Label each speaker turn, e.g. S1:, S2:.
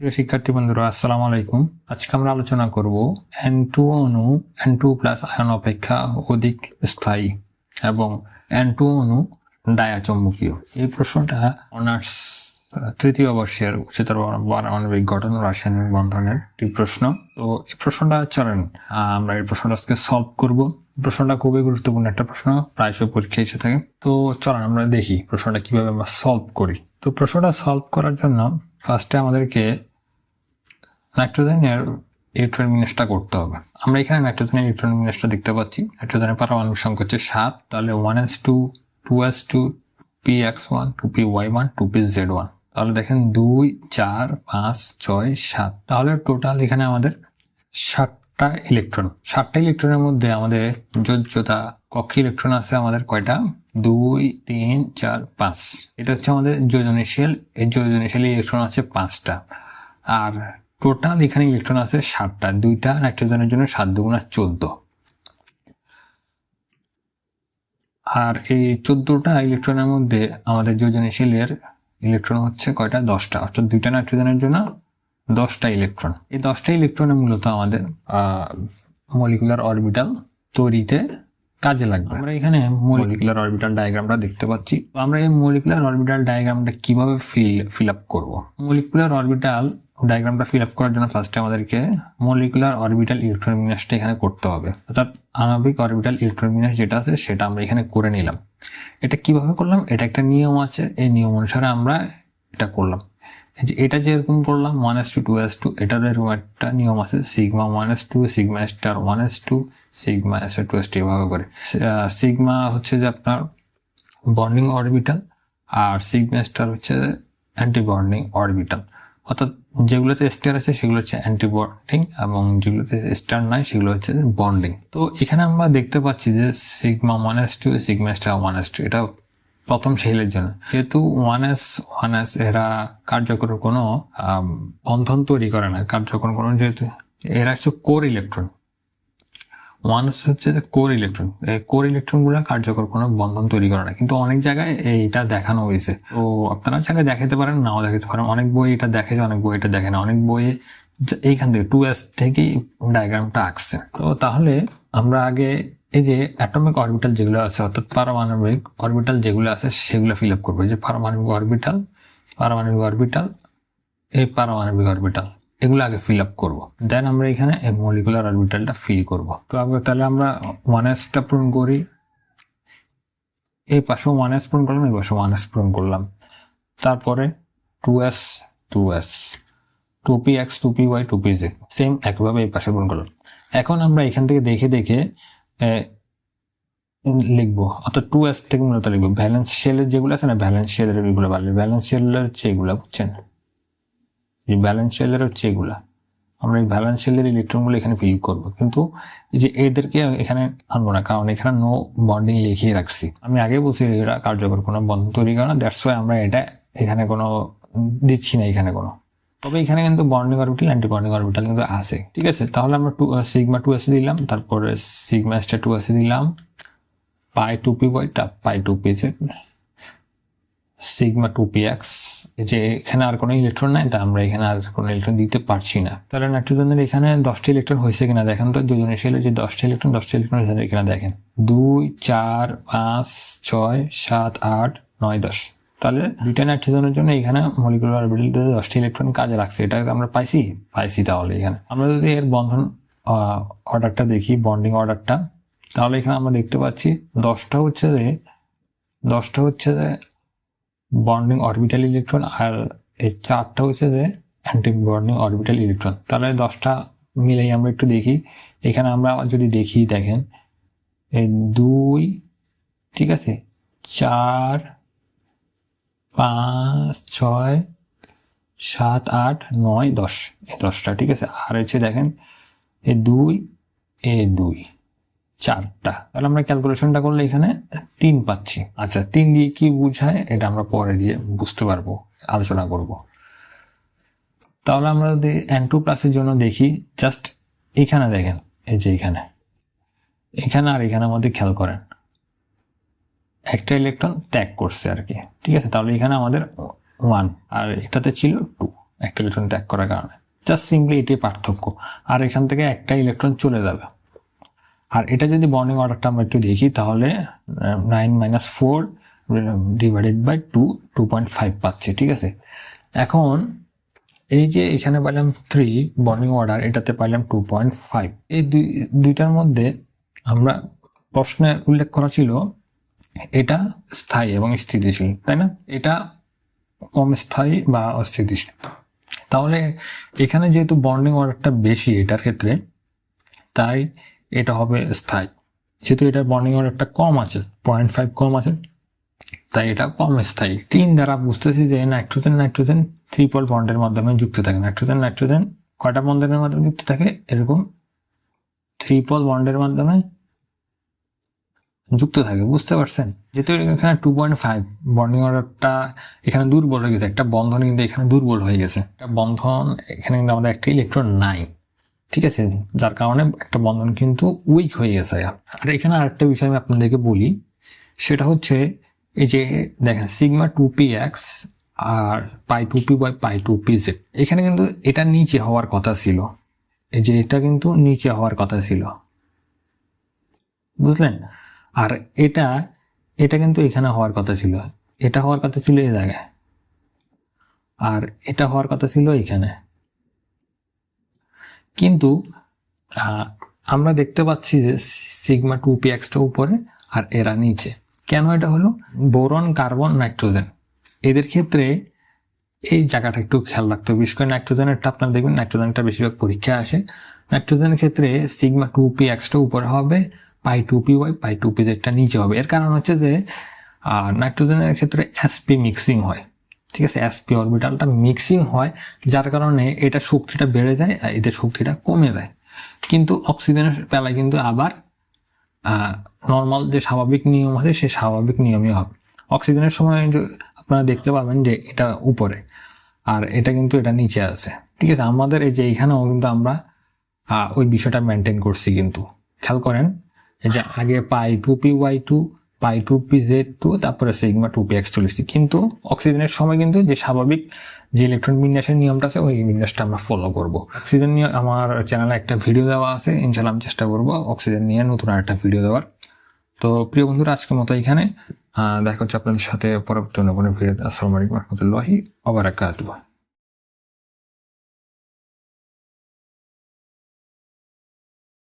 S1: প্রিয় শিক্ষার্থী বন্ধুরা, আসসালামু আলাইকুম। আজকে আমরা আলোচনা করব এন টু অণু এন টু প্লাস আয়ন অপেক্ষা অধিক স্থায়ী এবং এন টু অণু ডায়াচম্বকীয়। এই প্রশ্নটা অনার্স তৃতীয় বর্ষের উচ্চতর পারমাণবিক গঠন রাসায়নিক বন্ধনের একটি প্রশ্ন। তো এই প্রশ্নটা, চলেন আমরা এই প্রশ্নটা আজকে সলভ করব। প্রশ্নটা খুবই গুরুত্বপূর্ণ একটা প্রশ্ন, প্রায়শই পরীক্ষা এসে থাকে। তো চলেন, আমরা দেখি প্রশ্নটা কীভাবে আমরা সলভ করি। তো প্রশ্নটা সলভ করার জন্য ফার্স্টে আমাদেরকে নাইট্রোজেনের ইলেকট্রন বিন্যাসটা করতে হবে। আমরা এখানে নাইট্রোজেনের ইলেকট্রন বিন্যাসটা দেখতে পাচ্ছি। নাইট্রোজেনের পারমাণবিক সংখ্যা হচ্ছে সাত, তাহলে one S two two S two P X one two P Y one two P Z one তাহলে দেখেন দুই, চার, পাঁচ, ছয়, সাত। তাহলে টোটাল এখানে আমাদের ষাটটা ইলেকট্রন। ষাটটা ইলেকট্রনের মধ্যে আমাদের যোজ্যতা কক্ষে ইলেকট্রন আছে আমাদের কয়টা? দুই, তিন, চার, পাঁচ। এটা হচ্ছে আমাদের যোজনীশীল। এই যোজনীশীল ইলেকট্রন আছে পাঁচটা। আর টোটাল এখানে ইলেকট্রন আছে ষাটটা দুইটা নাইট্রোজেনের জন্য সাত দুগুণা চোদ্দ। আর এই চোদ্দটা ইলেকট্রনের মধ্যে আমাদের যোজনীশীলের ইলেকট্রন হচ্ছে কয়টা? দশটা। অর্থাৎ দুইটা নাইট্রোজেনের জন্য দশটা ইলেকট্রন এই দশটা ইলেকট্রনে মূলত আমাদের মলিকুলার অরবিটাল তৈরিতে কাজে লাগবে। আমরা এখানে মলিকুলার অরবিটাল ডায়াগ্রামটা দেখতে পাচ্ছি। আমরা এই মলিকুলার অরবিটাল ডায়াগ্রামটা কীভাবে ফিল ফিল আপ করব? মলিকুলার অরবিটাল ডায়াগ্রামটা ফিল আপ করার জন্য ফার্স্টে আমাদেরকে মলিকুলার অরবিটাল ইলেকট্রন বিন্যাসটা এখানে করতে হবে। অর্থাৎ আণবিক অরবিটাল ইলেকট্রন বিন্যাস যেটা আছে, সেটা আমরা এখানে করে নিলাম। এটা কীভাবে করলাম? এটা একটা নিয়ম আছে। এই নিয়ম অনুসারে আমরা এটা করলাম। যে এটা যেরকম করলাম one S two two S two এটার এরকম একটা নিয়ম আছে। Sigma one S two sigma star one S two sigma S two S two এভাবে করে। সিগমা হচ্ছে যে আপনার বন্ডিং অরবিটাল আর সিগমা স্টার হচ্ছে অ্যান্টি বন্ডিং অরবিটাল অর্থাৎ যেগুলোতে স্টার আছে সেগুলো হচ্ছে অ্যান্টি বন্ডিং এবং যেগুলোতে স্টার নাই সেগুলো হচ্ছে বন্ডিং তো এখানে আমরা দেখতে পাচ্ছি যে sigma one two sigma star one two এটা প্রথম শেলের জন্য। যেহেতু ওয়ান এস ওয়ান এস এরা কার্যকর কোনো বন্ধন তৈরি করে না। কার্যকর কোনো যেহেতু, এরা হচ্ছে কোর ইলেকট্রন এস হচ্ছে যে কোর ইলেকট্রন কোর ইলেকট্রনগুলা কার্যকর কোনো বন্ধন তৈরি করে না। কিন্তু অনেক জায়গায় এইটা দেখানো হয়েছে। তো আপনারা চাইলে দেখাতে পারেন, নাও দেখাতে পারেন। অনেক বই এটা দেখেছে অনেক বই এটা দেখে না। অনেক বইয়ে এইখান থেকে টু এস থেকেই ডায়াগ্রামটা আঁকছে তো তাহলে আমরা আগে এই যে অ্যাটমিক অরবিটাল যেগুলো আছে, অর্থাৎ পারমাণবিক অরবিটাল যেগুলো আছে, সেগুলো ফিল আপ করব। যে পারমাণবিক অরবিটাল পারমাণবিক অরবিটাল এই পারমাণবিক অরবিটাল এগুলো আগে ফিল আপ করব। দেন আমরা এখানে মলিকুলার অরবিটালটা ফিল করব। তো আগে তাহলে আমরা ওয়ান এসটা পূরণ করি। এই পাশে ওয়ান এস পূরণ করলাম, এই পাশে ওয়ান এস পূরণ করলাম। তারপরে two S two S two P X two P Y two P Z same একইভাবে এই পাশে পূরণ করলাম। এখন আমরা এখান থেকে দেখে দেখে লিখব। অর্থাৎ টু এস থেকে মূলত লিখব। ব্যালেন্স শেলের যেগুলো আছে না ব্যালেন্স শেলের এগুলো বাড়লে ব্যালেন্স শেলের এগুলো, বুঝছেন? এই ব্যালেন্স শেলের হচ্ছে এগুলা। আমরা এই ব্যালেন্স শেলের ইলেকট্রনগুলো এখানে ফিল করব। কিন্তু এই যে এদেরকে এখানে আনব না, কারণ এখানে নো বন্ডিং লিখিয়ে রাখছি। আমি আগে বলছি এরা কার্যকর কোনো বন্ধ তৈরি করে না দ্যাটস ওয়াই আমরা এটা এখানে কোনো দিচ্ছি না, এখানে কোনো। তবে এখানে কিন্তু bonding orbital anti bonding orbital কিন্তু আছে। ঠিক আছে? তাহলে আমরা টু সিগমা টু এসে দিলাম, তারপরে সিগমা স্টার টু এসে দিলাম। Pi two P ওয়াইটা pi two P sigma two P X যে এখানে আর কোনো ইলেকট্রন নাই তা আমরা এখানে আর কোনো ইলেকট্রন দিতে পারছি না। তাহলে নাইট্রোজেনের এখানে দশটা ইলেকট্রন হয়েছে কিনা দেখেন তো দুজনের শেলে যে দশটি ইলেকট্রন দশটা ইলেকট্রন হয়েছে এখানে দেখেন। দুই চার পাঁচ ছয় সাত আট নয় দশ। তাহলে দুইটা নাইট্রোজেনের জন্য এখানে মলিকুলার অরবিটাল দশটা ইলেকট্রন কাজে লাগছে এটা আমরা পাইছি? পাইছি তাহলে এখানে। আমরা যদি এর বন্ধন অর্ডারটা দেখি বন্ডিং অর্ডারটা তাহলে এখানে আমরা দেখতে পাচ্ছি দশটা হচ্ছে যে দশটা হচ্ছে যে বন্ডিং অরবিটাল ইলেকট্রন আর এই চারটা হচ্ছে যে অ্যান্টি বন্ডিং অরবিটাল ইলেকট্রন তাহলে দশটা মিলেই আমরা একটু দেখি। এখানে আমরা যদি দেখি, দেখেন, এই দুই, ঠিক আছে, চার, পাঁচ, ছয়, সাত, আট, নয়, দশ, এই দশটা, ঠিক আছে। আর হচ্ছে দেখেন এ দুই এ দুই। চারটা। তাহলে আমরা ক্যালকুলেশনটা করলে এখানে তিন পাচ্ছি। আচ্ছা তিন দিয়ে কি বুঝায়? এটা আমরা পরে দিয়ে বুঝতে পারব, আলোচনা করব। তাহলে আমরা যদি এন টু প্লাসের জন্য দেখি জাস্ট এখানে দেখেন, এই যে এখানে। এখানে আর এখানের মধ্যে খেয়াল করেন। একটা ইলেকট্রন ত্যাগ করছে আর কি, ঠিক আছে? তাহলে এখানে আমাদের ওয়ান আর এটাতে ছিল টু একটা ইলেকট্রন ত্যাগ করার কারণে। জাস্ট সিম্পলি এটাই পার্থক্য। আর এখান থেকে একটা ইলেকট্রন চলে যাবে। আর এটা যদি বর্নিং অর্ডারটা আমরা একটু দেখি, তাহলে nine minus four divided by two two point five পাচ্ছে, ঠিক আছে? এখন, এই যে এখানে পাইলাম থ্রি বর্নিং অর্ডার এটাতে পাইলাম টু পয়েন্ট ফাইভ এই দুই, দুইটার মধ্যে আমরা প্রশ্নে উল্লেখ করা ছিল, এটা স্থায়ী এবং স্থিতিশীল, তাই না? এটা কম স্থায়ী বা অস্থিতিশীল। তাহলে, এখানে যেহেতু বন্ডিং অর্ডারটা বেশি এটার ক্ষেত্রে, তাই এটা হবে স্থায়ী। যেহেতু এটার বন্ডিং অর্ডারটা কম আছে পয়েন্ট ফাইভ কম আছে, তাই এটা কম স্থায়ী। তিন দ্বারা বুঝতেছি যে নাইট্রোজেন নাইট্রোজেন ট্রিপল বন্ডের মাধ্যমে যুক্ত থাকে। নাইট্রোজেন নাইট্রোজেন কয়টা বন্ডের মাধ্যমে যুক্ত থাকে? এরকম ট্রিপল বন্ডের মাধ্যমে যুক্ত থাকে, বুঝতে পারছেন? যেহেতু এখানে টু পয়েন্ট ফাইভ বন্ডিং অর্ডারটা এখানে দুর্বল হয়ে গেছে, একটা বন্ধন কিন্তু এখানে দুর্বল হয়ে গেছে। একটা বন্ধন, এখানে কিন্তু আমাদের একটা ইলেকট্রন নাই। ঠিক আছে? যার কারণে একটা বন্ধন কিন্তু উইক হয়ে গেছে আর এখানে আরেকটা বিষয় আমি আপনাদেরকে বলি, সেটা হচ্ছে এই যে দেখেন sigma two P X R pi two P by pi two P Z এখানে কিন্তু এটা নিচে হওয়ার কথা ছিল। এই যে এটা কিন্তু নিচে হওয়ার কথা ছিল। বুঝলেন? আর এটা এটা কিন্তু এখানে হওয়ার কথা ছিল। এটা হওয়ার কথা ছিল এই জায়গায়। আর এটা হওয়ার কথা ছিল এখানে। কিন্তু আমরা দেখতে পাচ্ছি যে সিগমা টু পি এক্সটা উপরে আর এরা নিচে। কেন এটা হলো? Boron, carbon, nitrogen. এদের ক্ষেত্রে এই জায়গাটা একটু খেয়াল রাখতে হবে। বিশেষ করে নাইট্রোজেনেরটা আপনারা দেখবেন নাইট্রোজেনটা বেশিরভাগ পরীক্ষা আসে। নাইট্রোজেনের ক্ষেত্রে সিগমা টু পি এক্সটা উপরে হবে, pi two P Y, pi two P নিচে হবে। এর কারণ হচ্ছে যে নাইট্রোজেনের ক্ষেত্রে এসপি মিক্সিং হয়। ঠিক আছে এসপি অরবিটালটা মিক্সিং হয়, যার কারণে এটা শক্তিটা বেড়ে যায় আর এদের শক্তিটা কমে যায়। কিন্তু অক্সিজেনের বেলায় কিন্তু আবার নর্মাল যে স্বাভাবিক নিয়ম আছে, সে স্বাভাবিক নিয়মই হবে। অক্সিজেনের সময় আপনারা দেখতে পাবেন যে এটা উপরে, আর এটা কিন্তু এটা নিচে আছে। ঠিক আছে, আমাদের এই যে এইখানেও কিন্তু আমরা ওই বিষয়টা মেনটেন করছি কিন্তু। খেয়াল করেন, এই যে আগে pi two P Y two pi two P Z two, তারপরে সিগমা টু পি এক্স চলেছি কিন্তু অক্সিজেনের সময় কিন্তু যে স্বাভাবিক যে ইলেকট্রন বিন্যাসের নিয়মটা আছে, ওই বিন্যাসটা আমরা ফলো করব। অক্সিজেন নিয়ে আমার চ্যানেলে একটা ভিডিও দেওয়া আছে ইনশাল্লাহ আমি চেষ্টা করব অক্সিজেন নিয়ে নতুন একটা ভিডিও দেওয়ার। তো প্রিয় বন্ধুরা, আজকের মতো এখানে। দেখা হচ্ছে আপনাদের সাথে পরবর্তী অন্য কোনো ভিডিওতে আসসালামু আলাইকুম রহমতুল্লাহি আবার